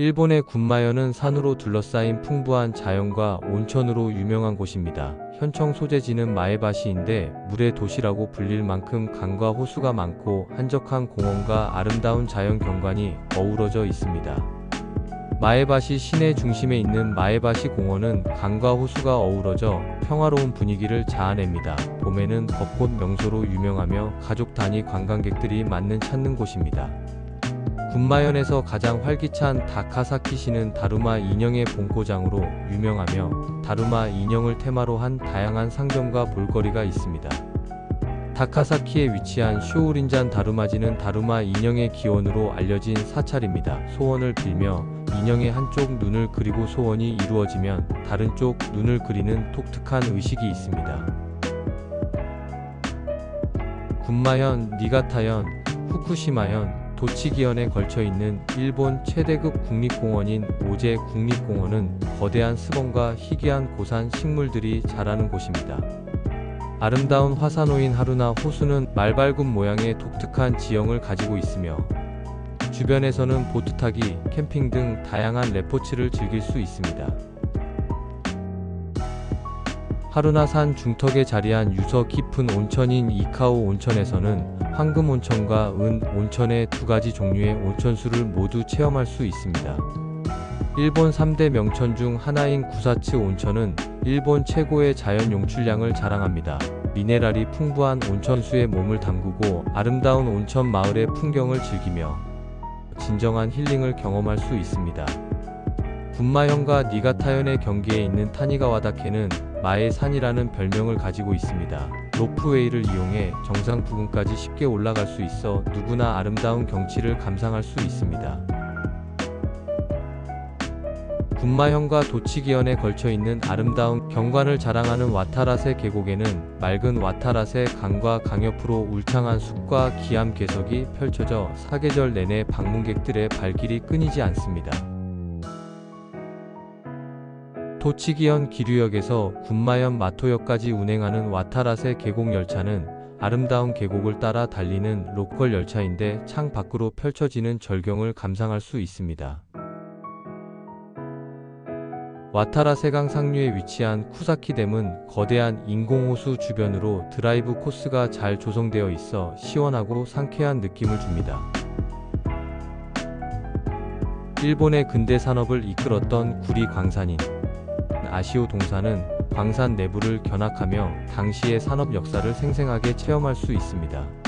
일본의 군마현은 산으로 둘러싸인 풍부한 자연과 온천으로 유명한 곳입니다. 현청 소재지는 마에바시인데 물의 도시라고 불릴 만큼 강과 호수가 많고 한적한 공원과 아름다운 자연 경관이 어우러져 있습니다. 마에바시 시내 중심에 있는 마에바시 공원은 강과 호수가 어우러져 평화로운 분위기를 자아냅니다. 봄에는 벚꽃 명소로 유명하며 가족 단위 관광객들이 많은 찾는 곳입니다. 군마현에서 가장 활기찬 다카사키시는 다루마 인형의 본고장으로 유명하며 다루마 인형을 테마로 한 다양한 상점과 볼거리가 있습니다. 다카사키에 위치한 쇼우린잔 다루마지는 다루마 인형의 기원으로 알려진 사찰입니다. 소원을 빌며 인형의 한쪽 눈을 그리고 소원이 이루어지면 다른 쪽 눈을 그리는 독특한 의식이 있습니다. 군마현, 니가타현, 후쿠시마현, 도치기현에 걸쳐 있는 일본 최대급 국립공원인 오제 국립공원은 거대한 스범과 희귀한 고산 식물들이 자라는 곳입니다. 아름다운 화산호인 하루나 호수는 말발굽 모양의 독특한 지형을 가지고 있으며 주변에서는 보트 타기, 캠핑 등 다양한 레포츠를 즐길 수 있습니다. 하루나산 중턱에 자리한 유서 깊은 온천인 이카오 온천에서는 황금 온천과 은 온천의 두 가지 종류의 온천수를 모두 체험할 수 있습니다. 일본 3대 명천 중 하나인 구사츠 온천은 일본 최고의 자연 용출량을 자랑합니다. 미네랄이 풍부한 온천수에 몸을 담그고 아름다운 온천 마을의 풍경을 즐기며 진정한 힐링을 경험할 수 있습니다. 군마현과 니가타현의 경계에 있는 타니가와다케는 마의 산이라는 별명을 가지고 있습니다. 로프웨이를 이용해 정상 부근까지 쉽게 올라갈 수 있어 누구나 아름다운 경치를 감상할 수 있습니다. 군마현과 도치기현에 걸쳐 있는 아름다운 경관을 자랑하는 와타라세 계곡에는 맑은 와타라세 강과 강 옆으로 울창한 숲과 기암 개석이 펼쳐져 사계절 내내 방문객들의 발길이 끊이지 않습니다. 도치기현 기류역에서 군마현 마토역까지 운행하는 와타라세 계곡 열차는 아름다운 계곡을 따라 달리는 로컬 열차인데 창 밖으로 펼쳐지는 절경을 감상할 수 있습니다. 와타라세강 상류에 위치한 쿠사키댐은 거대한 인공호수 주변으로 드라이브 코스가 잘 조성되어 있어 시원하고 상쾌한 느낌을 줍니다. 일본의 근대 산업을 이끌었던 구리 광산인 아시오 동사는 광산 내부를 견학하며 당시의 산업 역사를 생생하게 체험할 수 있습니다.